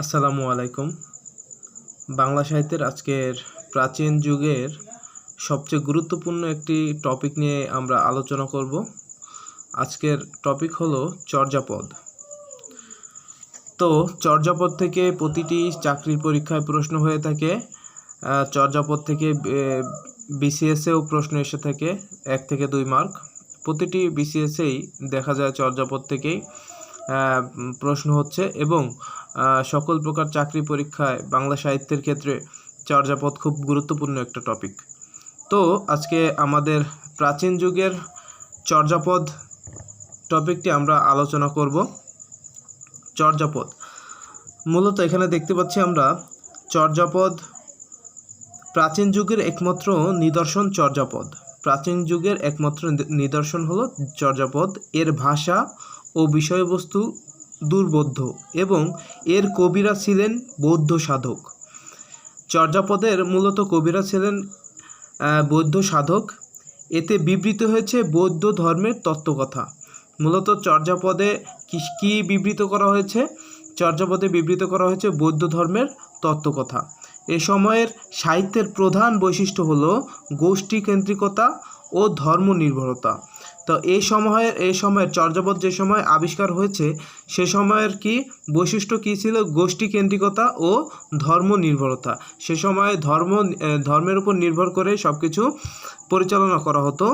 আসসালামু আলাইকুম। বাংলা সাহিত্যের আজকের প্রাচীন যুগের সবচেয়ে গুরুত্বপূর্ণ একটি টপিক নিয়ে আমরা আলোচনা করব। আজকের টপিক হলো চর্যাপদ। তো চর্যাপদ থেকে প্রতিটি চাকরির পরীক্ষায় প্রশ্ন হয়ে থাকে চর্যাপদ থেকে বিসিএসেও প্রশ্ন এসে থাকে, এক থেকে দুই মার্ক। প্রতিটি বিসিএসেই দেখা যায় চর্যাপদ থেকেই প্রশ্ন হচ্ছে এবং সকল প্রকার চাকরি পরীক্ষায় বাংলা সাহিত্যের ক্ষেত্রে চর্যাপদ খুব গুরুত্বপূর্ণ একটা টপিক তো আজকে আমাদের প্রাচীন যুগের চর্যাপদ টপিকটি আমরা আলোচনা করব চর্যাপদ। মূলত এখানে দেখতে পাচ্ছি আমরা চর্যাপদ প্রাচীন যুগের একমাত্র নিদর্শন চর্যাপদ। প্রাচীন যুগের একমাত্র নিদর্শন হলো চর্যাপদ। এর ভাষা ও বিষয়বস্তু দুর্বোধ্য এবং এর কবিরা ছিলেন বৌদ্ধ সাধক। চর্যাপদের মূলত কবিরা ছিলেন বৌদ্ধ সাধক। এতে বিবৃত হয়েছে বৌদ্ধ ধর্মের তত্ত্বকথা। মূলত চর্যাপদে কি বিবৃত করা হয়েছে? চর্যাপদে বিবৃত করা হয়েছে বৌদ্ধ ধর্মের তত্ত্বকথা। এ সময়ের সাহিত্যের প্রধান বৈশিষ্ট্য হল গোষ্ঠীকেন্দ্রিকতা ও ধর্ম নির্ভরতা তো এই সময়ের এই সময়ের চর্যাপদ যে সময় আবিষ্কার হয়েছে, সে সময়ের কি বৈশিষ্ট্য কী ছিল? গোষ্ঠীকেন্দ্রিকতা ও ধর্ম নির্ভরতা সে সময় ধর্ম ধর্মের উপর নির্ভর করে সব কিছু পরিচালনা করা হতো।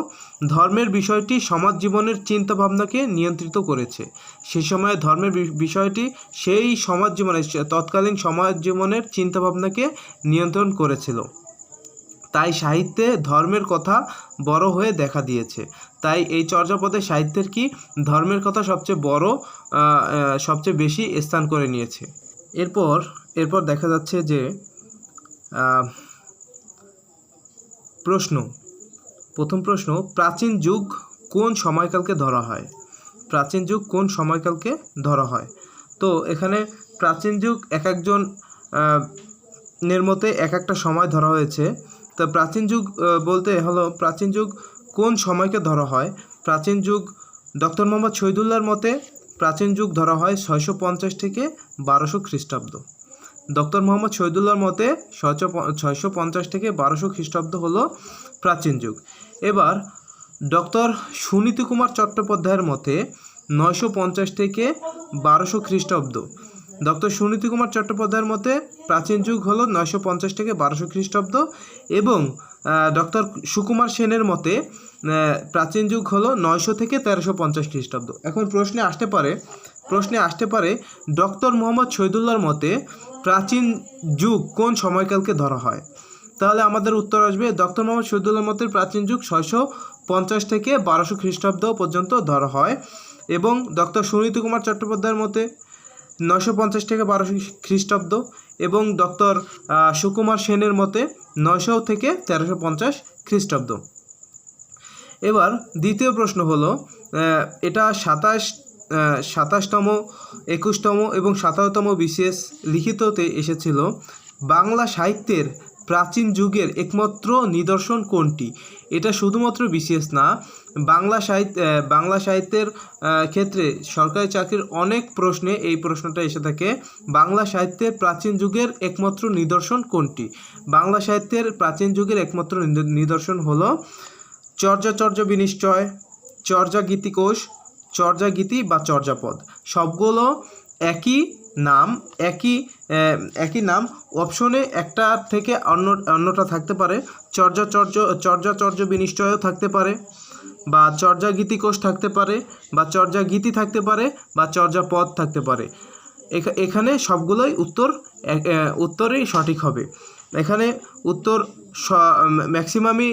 ধর্মের বিষয়টি সমাজ জীবনের চিন্তাভাবনাকে নিয়ন্ত্রিত করেছে। সে সময় ধর্মের বিষয়টি সেই সমাজ জীবনের, তৎকালীন সমাজ জীবনের চিন্তাভাবনাকে নিয়ন্ত্রণ করেছিল। তাই সাহিত্যে ধর্মের কথা বড় হয়ে দেখা দিয়েছে। তাই এই চর্যাপদে সাহিত্যের কি ধর্মের কথা সবচেয়ে বড় সবচেয়ে বেশি স্থান করে নিয়েছে? এরপর এরপর দেখা যাচ্ছে যে প্রশ্ন। প্রথম প্রশ্ন, প্রাচীন যুগ কোন সময়কালকে ধরা হয়? প্রাচীন যুগ কোন সময়কালকে ধরা হয়? তো এখানে প্রাচীন যুগ এক একজন এর মতে এক একটা সময় ধরা হয়েছে। তো প্রাচীন যুগ বলতে হলো প্রাচীন যুগ কোন সময়কে ধরা হয়? প্রাচীন যুগ ডক্টর মোহাম্মদ শহীদুল্লাহর মতে প্রাচীন যুগ ধরা হয় ছয়শো পঞ্চাশ থেকে বারোশো খ্রিস্টাব্দ। ডক্টর মোহাম্মদ শহীদুল্লাহর মতে ছয়শো ছয়শো পঞ্চাশ থেকে বারোশো খ্রিস্টাব্দ হলো প্রাচীন যুগ। এবার ডক্টর সুনীতি কুমার চট্টোপাধ্যায়ের মতে নয়শো পঞ্চাশ থেকে বারোশো খ্রিস্টাব্দ ডক্টর সুনীতি কুমার চট্টোপাধ্যায়ের মতে প্রাচীন যুগ হলো নয়শো পঞ্চাশ থেকে বারোশো খ্রিস্টাব্দ এবং ডক্টর সুকুমার সেনের মতে প্রাচীন যুগ হলো নয়শো থেকে তেরোশো পঞ্চাশ খ্রিস্টাব্দ। এখন প্রশ্নে আসতে পারে, প্রশ্নে আসতে পারে, ডক্টর মোহাম্মদ শহীদুল্লাহর মতে প্রাচীন যুগ কোন সময়কালকে ধরা হয়? তাহলে আমাদের উত্তর আসবে, ডক্টর মোহাম্মদ শহীদুল্লাহর মতে প্রাচীন যুগ ছয়শো পঞ্চাশ থেকে বারোশো খ্রিস্টাব্দ পর্যন্ত ধরা হয় এবং ডক্টর সুনীতি কুমার চট্টোপাধ্যায়ের মতে নশো পঞ্চাশ থেকে বারোশো খ্রিস্টাব্দ এবং ডক্টর সুকুমার সেনের মতে নশো থেকে তেরোশো পঞ্চাশ খ্রিস্টাব্দ। এবার দ্বিতীয় প্রশ্ন হলো এটা সাতাশ সাতাশতম, একুশতম এবং সাতাশতম বিশেষ লিখিততে এসেছিল। বাংলা সাহিত্যের প্রাচীন যুগের একমাত্র নিদর্শন কোনটি? এটা শুধুমাত্র বিশেষ না, বাংলা সাহিত্য বাংলা সাহিত্যের ক্ষেত্রে সরকারি চাকরির অনেক প্রশ্নে এই প্রশ্নটা এসে থাকে, বাংলা সাহিত্যের প্রাচীন যুগের একমাত্র নিদর্শন কোনটি? বাংলা সাহিত্যের প্রাচীন যুগের একমাত্র নিদর্শন হলো চর্যাচর্য বিনিশ্চয় চর্যা গীতিকোষ চর্যা বা চর্যাপদ। সবগুলো একই নাম, একই একই নাম অপশনে একটা থেকে অন্য, অন্যটা থাকতে পারে। চর্যাচর্য চর্যাচর্য বিনিশ্চয়ও থাকতে পারে বা চর্যা গীতিকোষ থাকতে পারে বা চর্যা গীতি থাকতে পারে বা চর্যাপদ থাকতে পারে। এখা- এখানে সবগুলোই উত্তর উত্তরেই সঠিক হবে। এখানে উত্তর ম্যাক্সিমামই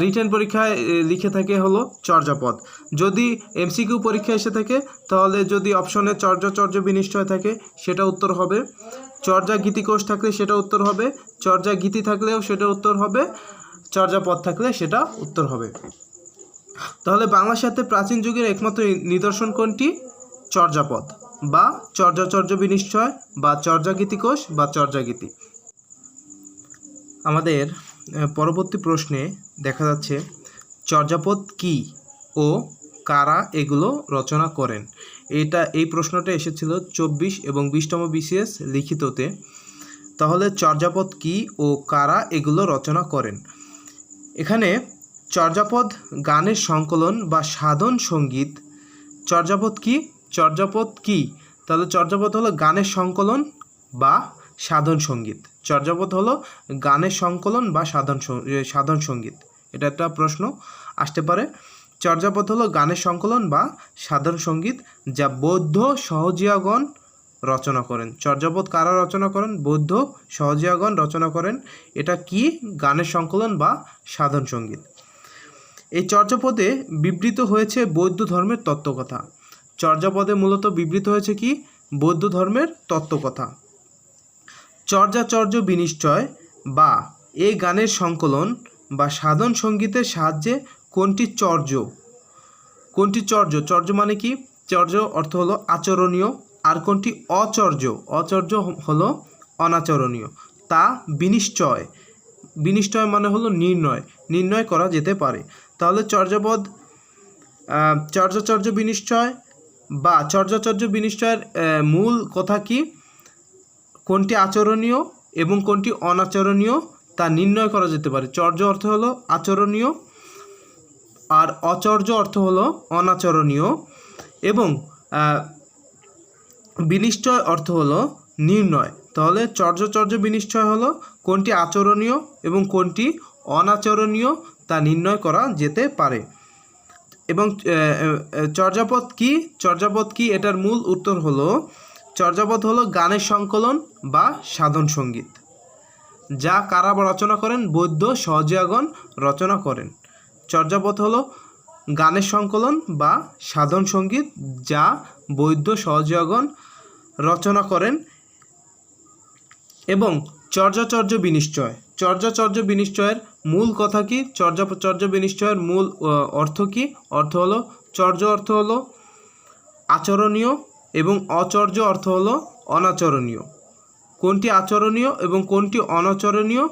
রিটেন পরীক্ষায় লিখে থাকে হলো চর্যাপদ। যদি এমসিকিউ পরীক্ষা এসে থাকে, তাহলে যদি অপশনে চর্যা, চর্য বিনিশ্চয় থাকে, সেটা উত্তর হবে। চর্যা গীতিকোষ থাকলে সেটা উত্তর হবে। চর্যা গীতি থাকলেও সেটা উত্তর হবে। চর্যাপদ থাকলে সেটা উত্তর হবে। তাহলে বাংলা সাথে প্রাচীন যুগের একমাত্র নিদর্শন কোনটি? চর্যাপদ বা চর্যাচর্য বিনিশ্চয় বা চর্যাগীতিকোষ বা চর্যাগীতি আমাদের পরবর্তী প্রশ্নে দেখা যাচ্ছে, চর্যাপদ কি ও কারা এগুলো রচনা করেন? এটা, এই প্রশ্নটা এসেছিল চব্বিশ এবং বিশতম বিসিএস লিখিততে। তাহলে চর্যাপদ কি ও কারা এগুলো রচনা করেন? এখানে চর্যাপদ গানের সংকলন বা সাধন সংগীত। চর্যাপদ কি? চর্যাপদ কি? তাহলে চর্যাপদ হলো গানের সংকলন বা সাধন সংগীত। চর্যাপদ হলো গানের সংকলন বা সাধন সাধন সংগীত। এটা একটা প্রশ্ন। আসতে পারে চর্যাপদ হলো গানের সংকলন বা সাধন সংগীত যা বৌদ্ধ সহজিয়াগণ রচনা করেন। চর্যাপদ কারা রচনা করেন? বৌদ্ধ সহজিয়াগণ রচনা করেন। এটা কি? গানের সংকলন বা সাধন সংগীত। এই চর্যাপদে বিবৃত হয়েছে বৌদ্ধ ধর্মের তত্ত্বকথা। চর্যাপদে মূলত বিবৃত হয়েছে কি? বৌদ্ধ ধর্মের তত্ত্বকথা। চর্যাচর্য বিনিশ্চয় বা এই গানের সংকলন বা সাধন সঙ্গীতের সাহায্যে কোনটি চর্য? কোনটি চর্য? চর্য মানে কি? চর্য অর্থ হলো আচরণীয়। আর কোনটি অচর্য? অচর্য হলো অনাচরণীয়। তা বিনিশ্চয়। বিনিশ্চয় মানে হলো নির্ণয়। নির্ণয় করা যেতে পারে। তাহলে চর্যাপদ চর্যাচর্য বিনিশ্চয় বা চর্যাচর্য বিনিশ্চয়ের মূল কথা কি? কোনটি আচরণীয় এবং কোনটি অনাচরণীয় তা নির্ণয় করা যেতে পারে। চর্য অর্থ হলো আচরণীয় আর অচর্য অর্থ হলো অনাচরণীয় এবং বিনিশ্চয় অর্থ হলো নির্ণয়। তাহলে চর্যচর্য বিনিশ্চয় হলো কোনটি আচরণীয় এবং কোনটি অনাচরণীয় তা নির্ণয় করা যেতে পারে। এবং চর্যাপদ কি? চর্যাপদ কি? এটার মূল উত্তর হলো, চর্যাপদ হলো গানের সংকলন বা সাধন সংগীত। যা কারা রচনা করেন বৌদ্ধ সহজিয়াগণ রচনা করেন। চর্যাপথ হলো গানের সংকলন বা সাধন সংগীত যা বৌদ্ধ সহজিয়াগণ রচনা করেন এবং চর্যাচর্য বিনিশ্চয়। চর্যাচর্য বিনিশ্চয়ের মূল কথা কি? চর্যাচর্য বিনিশ্চয়ের মূল অর্থ কি? অর্থ হলো, চর্য অর্থ হলো আচরণীয় এবং অচর্য অর্থ হলো অনাচরণীয়। কোনটি আচরণীয় এবং কোনটি অনাচরণীয়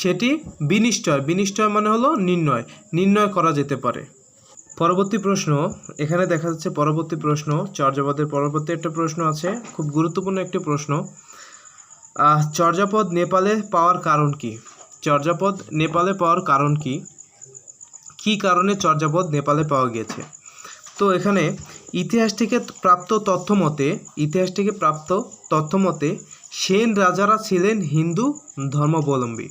সেটি বিনিশ্চয়। বিনিশ্চয় মানে হলো নির্ণয়। নির্ণয় করা যেতে পারে। পরবর্তী প্রশ্ন, এখানে দেখা যাচ্ছে পরবর্তী প্রশ্ন, চর্যাপদের পরবর্তী একটা প্রশ্ন আছে, খুব গুরুত্বপূর্ণ একটি প্রশ্ন। চর্যাপদ নেপালে পাওয়ার কারণ কি? চর্যাপদ নেপালে পাওয়ার কারণ কি? কি কারণে চর্যাপদ নেপালে পাওয়া গিয়েছে? তো এখানে ইতিহাস থেকে প্রাপ্ত তথ্য মতে, ইতিহাস থেকে প্রাপ্ত তথ্য মতে সেন রাজারা ছিলেন হিন্দু ধর্মাবলম্বী।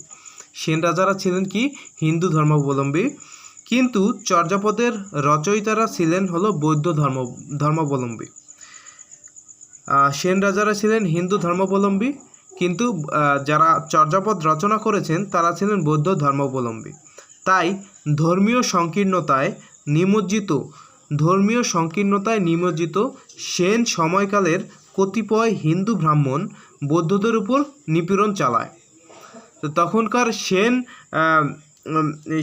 সেন রাজারা ছিলেন কি? হিন্দু ধর্মাবলম্বী। কিন্তু চর্যাপদের রচয়িতারা ছিলেন হলো বৌদ্ধ ধর্ম, ধর্মাবলম্বী। সেন রাজারা ছিলেন হিন্দু ধর্মাবলম্বী। কিন্তু যারা চর্যাপদ রচনা করেছেন, তারা ছিলেন বৌদ্ধ ধর্মাবলম্বী। তাই ধর্মীয় সংকীর্ণতায় নিমজ্জিত, ধর্মীয় সংকীর্ণতায় নিমজ্জিত সেন সময়কালের কতিপয় হিন্দু ব্রাহ্মণ বৌদ্ধদের উপর নিপীড়ন চালায়। তো তখনকার সেন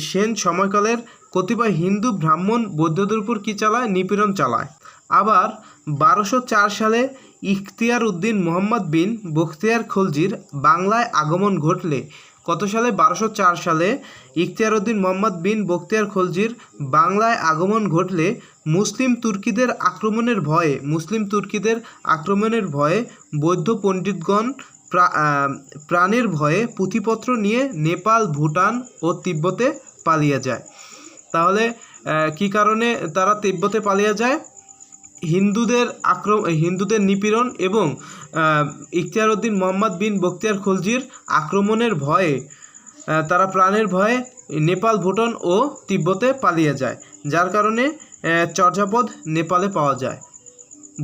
সেন সময়কালের কতিপয় হিন্দু ব্রাহ্মণ বৌদ্ধদের উপর কী চালায়? নিপীড়ন চালায়। আবার বারোশো সালে ইখতিয়ার উদ্দিন মোহাম্মদ বিন বখতিয়ার খলজির বাংলায় আগমন ঘটলে কত সালে? বারোশো চার সালে ইখতিয়ার উদ্দিন মোহাম্মদ বিন বখতিয়ার খলজির বাংলায় আগমন ঘটলে মুসলিম তুর্কিদের আক্রমণের ভয়ে, মুসলিম তুর্কিদের আক্রমণের ভয়ে বৌদ্ধ পণ্ডিতগণ প্রা- প্রাণের ভয়ে পুঁথিপত্র নিয়ে নেপাল, ভুটান ও তিব্বতে পালিয়ে যায়। তাহলে কি কারণে তারা তিব্বতে পালিয়ে যায়? হিন্দুদের আক্রম হিন্দুদের নিপীড়ন এবং ইখতিয়ার উদ্দিন মোহাম্মদ বিন বখতিয়ার খলজির আক্রমণের ভয়ে তারা প্রাণের ভয়ে নেপাল ভুটান ও তিব্বতে পালিয়ে যায়, যার কারণে চর্যাপদ নেপালে পাওয়া যায়।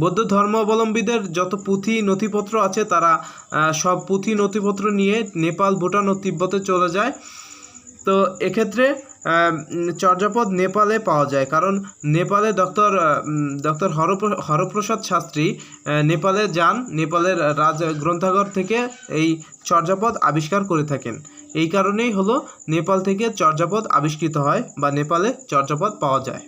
বৌদ্ধ ধর্মাবলম্বীদের যত পুঁথি নথিপত্র আছে তারা সব পুঁথি নথিপত্র নিয়ে নেপাল, ভুটান ও তিব্বতে চলে যায়। তো এক্ষেত্রে চর্যাপদ নেপালে পাওয়া যায়। কারণ নেপালে ডক্টর ডক্টর হরপ্র, হরপ্রসাদ শাস্ত্রী নেপালে যান, নেপালের রাজ, গ্রন্থাগার থেকে এই চর্যাপদ আবিষ্কার করে থাকেন। এই কারণেই হলো নেপাল থেকে চর্যাপদ আবিষ্কৃত হয় বা নেপালে চর্যাপদ পাওয়া যায়।